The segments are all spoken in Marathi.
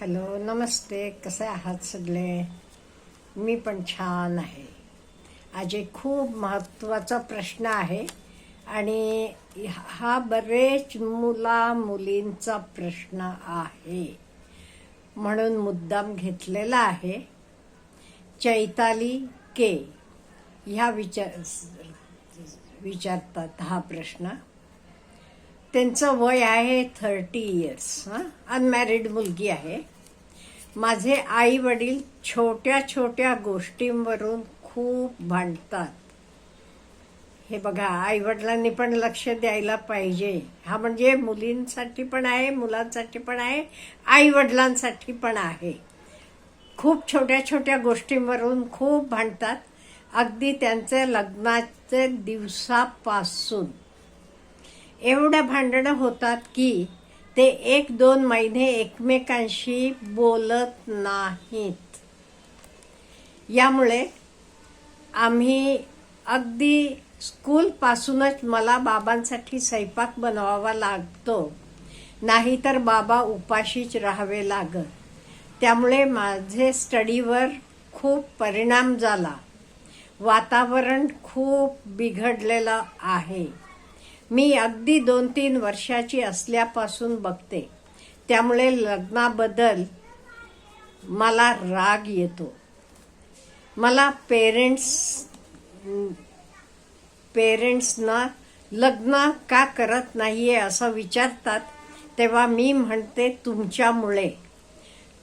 हॅलो नमस्ते कसे आहात सगळे? मी पण छान आहे. आज एक खूप महत्त्वाचा प्रश्न आहे आणि हा बरेच मुला मुलींचा प्रश्न आहे. म्हणून मुद्दाम घेतलेला आहे चैताली के. ह्या विचार विचारतात हा प्रश्न. त्यांचं वय आहे थर्टी इयर्स हां? अनमॅरिड मुलगी आहे. माझे आई वडील छोट्या छोट्या गोष्टींवरून खूप भांडतात. हे बघा आई वडिलांनी पण लक्ष द्यायला पाहिजे. हा म्हणजे मुलींसाठी पण आहे मुलांसाठी पण आहे आई वडिलांसाठी पण आहे. खूप छोट्या छोट्या गोष्टींवरून खूप भांडतात. अगदी त्यांचे लग्नाचे दिवसापासून. एवढं भांडणं होतात की ते एक दोन महिने एकमेकांशी बोलत नाहीत. यामुळे आम्ही अगदी स्कूलपासूनच मला बाबांसाठी स्वयंपाक बनवावा लागतो. नाहीतर बाबा उपाशीच राहावे लागत. त्यामुळे माझे स्टडीवर खूप परिणाम झाला. वातावरण खूप बिघडलेलं आहे. मी अगदी दोन तीन वर्षाची असल्यापासून बघते. त्यामुळे लग्नाबद्दल मला राग येतो. मला पेरेंट्स पेरेंट्सना लग्न का करत नाही आहे असं विचारतात तेव्हा मी म्हणते तुमच्यामुळे.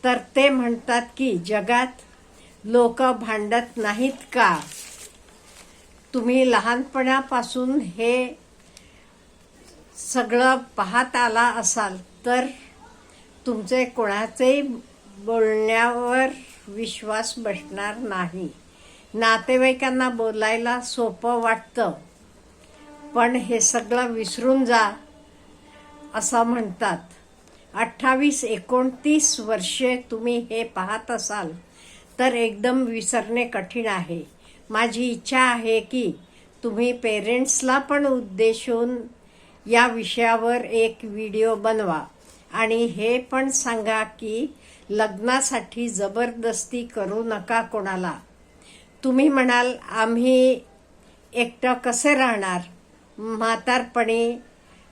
तर ते म्हणतात की जगात लोक भांडत नाहीत का? तुम्ही लहानपणापासून हे सगळं पाहत आला असाल तर तुमचे कोणाचेही बोलण्यावर विश्वास बसणार नाही. नातेवाईकांना बोलायला सोपं वाटतं. पण हे सगळं विसरून जा असं म्हणतात. अठ्ठावीस एकोणतीस वर्षे तुम्ही हे पाहत असाल तर एकदम विसरणे कठीण आहे. माझी इच्छा आहे की तुम्ही पेरेंट्सला पण उद्देशून या विषयावर एक व्हिडिओ बनवा. आणि हे पण सांगा की लग्नासाठी जबरदस्ती करू नका कोणाला. तुम्ही म्हणाल आम्ही एकटं कसे राहणार? म्हातारपणी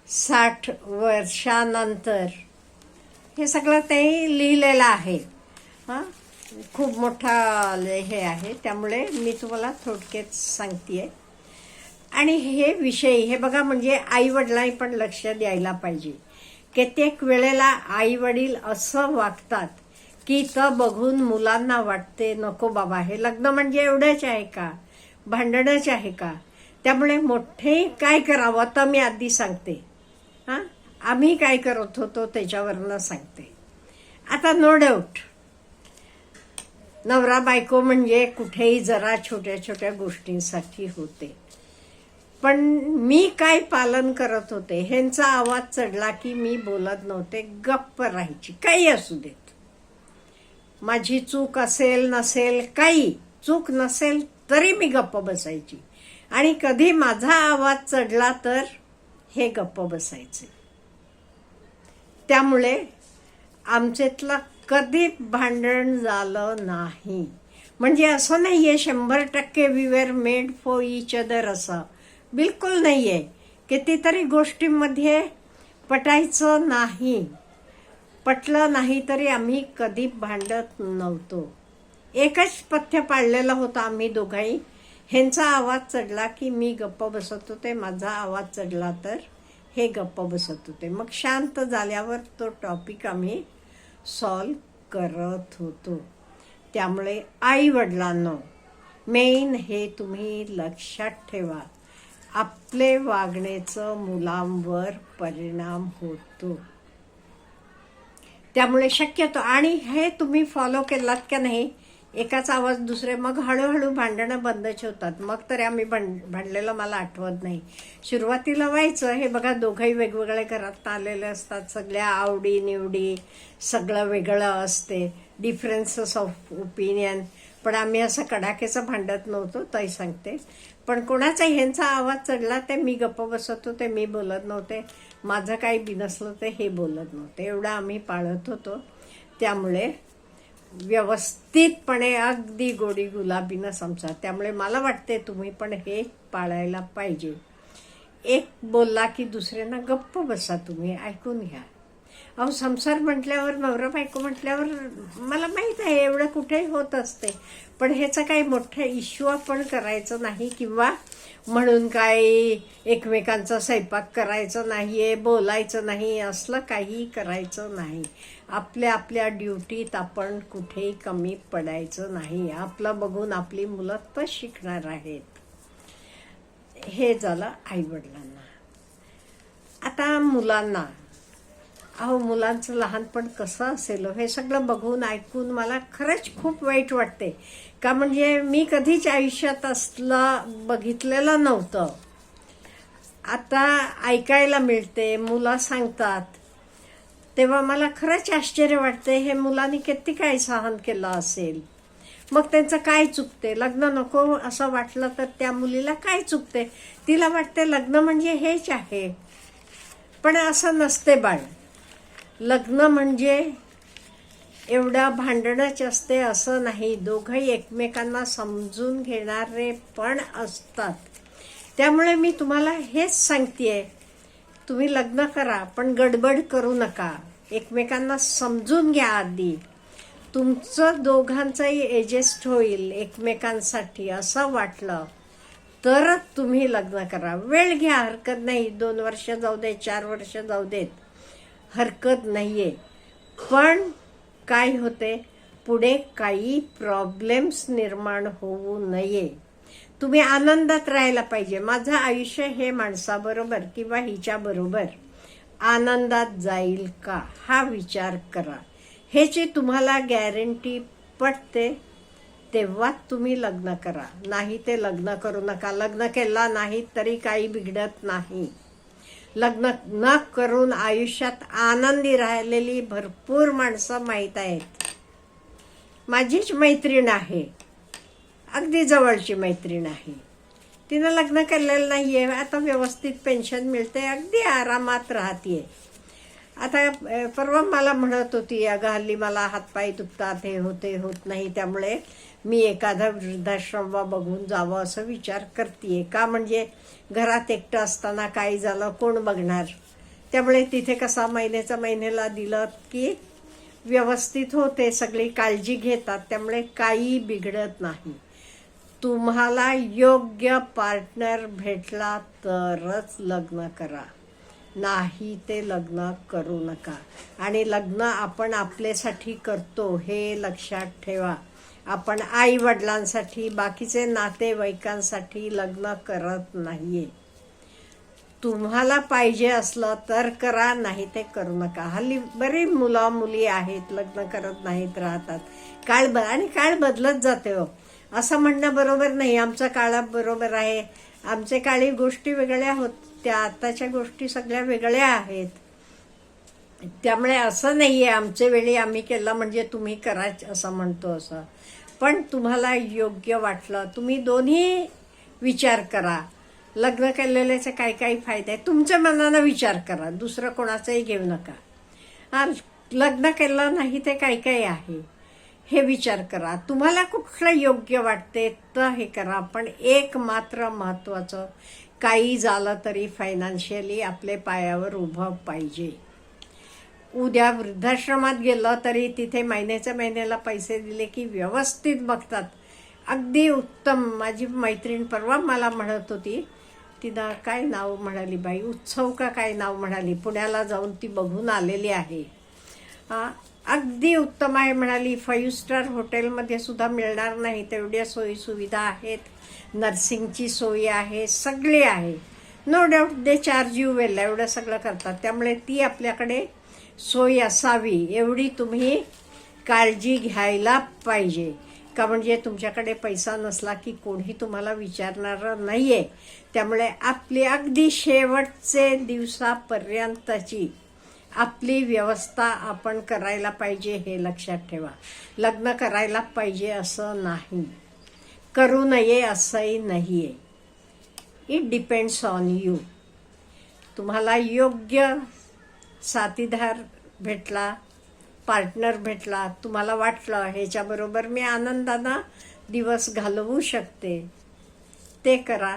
साठ वर्षानंतर. हे सगळं ते लिहिलेलं आहे. हां? खूप मोठा हे आहे. त्यामुळे मी तुम्हाला थोडक्यात सांगते आहे आणि हे विषय हे बघा म्हणजे आई वडिलांनी पण लक्ष द्यायला पाहिजे. कित्येक वेळेला आई वडील असं वागतात की तर बघून मुलांना वाटते नको बाबा हे लग्न म्हणजे एवढंच आहे का? भांडणच आहे का? त्यामुळे मोठे काय करावं? तर मी आधी सांगते. हां? आम्ही काय करत होतो त्याच्यावरनं सांगते. आता नो डाऊट नवरा बायको म्हणजे कुठेही जरा छोट्या छोट्या गोष्टींसाठी होते. पण मी काय पालन करत होते ह्यांचा आवाज चढला की मी बोलत नव्हते गप्प राहायची काही असू देत. माझी चूक असेल नसेल काही चूक नसेल तरी मी गप्प बसायची. आणि कधी माझा आवाज चढला तर हे गप्प बसायचे. त्यामुळे आमच्यातला कधी भांडण झालं नाही. म्हणजे असं नाही आहे शंभर टक्के we were made for each other असं. बिलकुल नाही आहे कितीतरी गोष्टींमध्ये पटायचं नाही. पटलं नाही तरी आम्ही कधी भांडत नव्हतो. एकच पथ्य पाळलेलं होतं आम्ही दोघाही ह्यांचा आवाज चढला की मी गप्प बसत होते माझा आवाज चढला तर हे गप्प बसत होते. मग शांत झाल्यावर तो टॉपिक आम्ही सॉल्व करत होतो. त्यामुळे आई वडिलांनो मेन हे तुम्ही लक्षात ठेवा. आपले वागण्याचं मुलांवर परिणाम होतो. त्यामुळे शक्यतो आणि हे तुम्ही फॉलो केलात का नाही एकाच आवाज दुसरे मग हळूहळू भांडणं बंदच होतात मग तरी आम्ही भांड भांडलेलं मला आठवत नाही. सुरुवातीला व्हायचं हे बघा दोघंही वेगवेगळे घरात आलेले असतात. सगळ्या आवडी निवडी सगळं वेगळं असते. डिफरन्सेस ऑफ ओपिनियन पण आम्ही असं कडाक्याचं भांडत नव्हतो ताई सांगते. पण कोणाचा ह्यांचा आवाज चढला ते मी गप्प बसत होते मी बोलत नव्हते. माझं काही बिनसलं ते हे बोलत नव्हते. एवढं आम्ही पाळत होतो. त्यामुळे व्यवस्थितपणे अगदी गोडी गुलाबीनं समजा त्यामुळे मला वाटते तुम्ही पण हे पाळायला पाहिजे. एक बोलला की दुसऱ्यांना गप्प बसा तुम्ही ऐकून घ्या. अहो संसार म्हटल्यावर नवरा बायको म्हटल्यावर मला माहीत आहे एवढं कुठेही होत असते. पण ह्याचा काही मोठा इश्यू आपण करायचं नाही किंवा म्हणून काय एकमेकांचा स्वयंपाक करायचं आहे बोलायचं नाही असलं काही करायचं नाही. आपल्या आपल्या ड्युटीत आपण कुठेही कमी पडायचं नाही. आपलं बघून आपली मुलं तर शिकणार आहेत. हे झालं आईवडिलांना. आता मुलांना अहो मुलांचं लहानपण कसं असेल हो? हे? सगळं बघून ऐकून मला खरंच खूप वाईट वाटते. का म्हणजे मी कधीच आयुष्यात असलं बघितलेलं नव्हतं. आता ऐकायला मिळते मुलं सांगतात. तेव्हा मला खरंच आश्चर्य वाटते हे मुलांनी किती काय सहन केलं असेल? मग त्यांचं काय चुकते? लग्न नको असं वाटलं तर त्या मुलीला काय चुकते? तिला वाटते लग्न म्हणजे हेच आहे. पण असं नसते बाळ. लग्न म्हणजे एवढा भांडणच असते असं नाही. दोघंही एकमेकांना समजून घेणारे पण असतात. त्यामुळे मी तुम्हाला हेच सांगते तुम्ही लग्न करा पण गडबड करू नका. एकमेकांना समजून घ्या आधी. तुमचं दोघांचंही एडजस्ट होईल एकमेकांसाठी असं वाटलं तरच तुम्ही लग्न करा. वेळ घ्या हरकत नाही. दोन वर्ष जाऊ देत चार वर्ष जाऊ देत. हरकत नाही आहे पण काय होते? पुढे काही प्रॉब्लेम्स निर्माण होऊ नये. तुम्ही आनंदात राहायला पाहिजे. माझं आयुष्य हे माणसाबरोबर किंवा हिच्याबरोबर आनंदात जाईल का? हा विचार करा. ह्याची तुम्हाला गॅरंटी पटते तेव्हा तुम्ही लग्न करा. नाही ते लग्न करू नका. लग्न केला नाही तरी काही बिघडत नाही. लग्न न करून आयुष्यात आनंदी राहिलेली भरपूर माणसं माहीत आहेत. माझीच मैत्रीण आहे. अगदी जवळची मैत्रीण आहे. तिनं लग्न केलेलं नाही आहे आता व्यवस्थित पेन्शन मिळते अगदी आरामात राहते आता परवा मला म्हणत होती अगं हल्ली मला हातपाय दुखतात हे होते होत नाही. त्यामुळे मी एखादा वृद्धाश्रम बघून जावं असं विचार करते का म्हणजे घरात एकटं असताना काही झालं कोण बघणार? त्यामुळे तिथे कसा महिन्याचा महिन्याला दिलं की व्यवस्थित होते सगळी काळजी घेतात त्यामुळे काही बिघडत नाही. तुम्हाला योग्य पार्टनर भेटला तरच लग्न करा. नाही ते लग्न करू नका. आणि लग्न आपण आपल्यासाठी करतो हे लक्षात ठेवा. आपण आई वडिलांसाठी बाकीचे नातेवाईकांसाठी लग्न करत नाहीये. तुम्हाला पाहिजे असलं तर करा नाही ते करू नका. हल्ली बरी मुलं मुली आहेत लग्न करत नाहीत राहतात. काळ ब आणि काळ बदलत जाते हो. असं म्हणणं बरोबर नाही. आमचा काळा बरोबर आहे. आमचे काळी गोष्टी वेगळ्या होत्या. आताच्या गोष्टी सगळ्या वेगळ्या आहेत. त्यामुळे असं नाही आहे आमच्या वेळी आम्ही केलं म्हणजे तुम्ही करा असं म्हणतो असं. पण तुम्हाला योग्य वाटलं. तुम्ही दोन्ही विचार करा. लग्न केलेल्याचे काय काय फायदे आहेत. तुमच्या मनानं विचार करा. दुसरं कोणाचंही घेऊ नका. हा लग्न केलं नाही ते काय काय आहे. हे विचार करा. तुम्हाला कुठलं योग्य वाटते तर हे करा. पण एक मात्र महत्त्वाचं काही झालं तरी फायनान्शियली आपले पायावर उभं पाहिजे. उद्या वृद्धाश्रमात गेलं तरी तिथे महिन्याच्या महिन्याला पैसे दिले की व्यवस्थित बघतात. अगदी उत्तम. माझी मैत्रीण परवा मला म्हणत होती तिनं काय नाव म्हणाली बाई? उत्सव का काय नाव म्हणाली? पुण्याला जाऊन ती बघून आलेली आहे. अगदी उत्तम आहे म्हणाली. फाईव्ह स्टार हॉटेलमध्ये सुद्धा मिळणार नाही. तेवढ्या सोयी सुविधा आहेत. नर्सिंगची सोय आहे. सगळी आहे. No doubt they charge you well एवढं सगळं करतात. त्यामुळे ती आपल्याकडे सोय असावी एवढी तुम्ही काळजी घ्यायला पाहिजे. का म्हणजे तुमच्याकडे पैसा नसला की कोणी तुम्हाला विचारणार आहे त्यामुळे आपली अगदी शेवटचे दिवसापर्यंतची आपली व्यवस्था आपण करायला पाहिजे हे लक्षात ठेवा. लग्न करायला पाहिजे असं नाही. करू नये असंही नाही आहे इट डिपेंड्स ऑन यू तुम्हाला योग्य साथीदार भेटला पार्टनर भेटला तुम्हाला वाटलं ह्याच्याबरोबर मी आनंदानं दिवस घालवू शकते. ते करा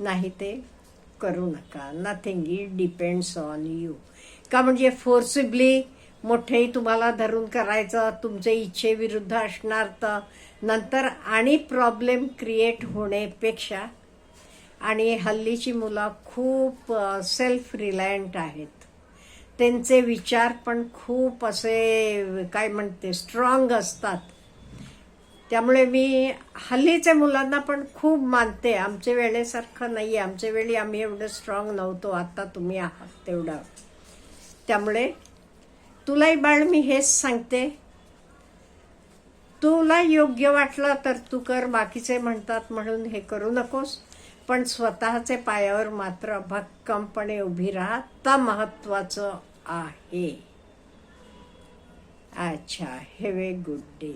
नाही ते करू नका. Nothing it depends on you का म्हणजे फोर्सिबली मोठेही तुम्हाला धरून करायचं तुमचे इच्छेविरुद्ध असणार तर. नंतर आणि प्रॉब्लेम क्रिएट होण्यापेक्षा आणि हल्लीची मुलं खूप सेल्फ रिलायंट आहेत. त्यांचे विचार पण खूप असे काय म्हणते स्ट्रॉंग असतात. त्यामुळे मी हल्लीच्या मुलांना पण खूप मानते. आमच्या वेळेसारखं नाही आहे आमच्या वेळी आम्ही एवढं स्ट्रॉंग नव्हतो. आत्ता तुम्ही आहात तेवढं. त्यामुळे तुलाही बाळ मी हेच सांगते. तुला योग्य वाटलं तर तू कर. बाकीचे म्हणतात म्हणून हे करू नकोस. पण स्वतःचे पायावर मात्र भक्कमपणे उभी राहा. तर महत्वाचं आहे. अच्छा हॅव ए गुड डे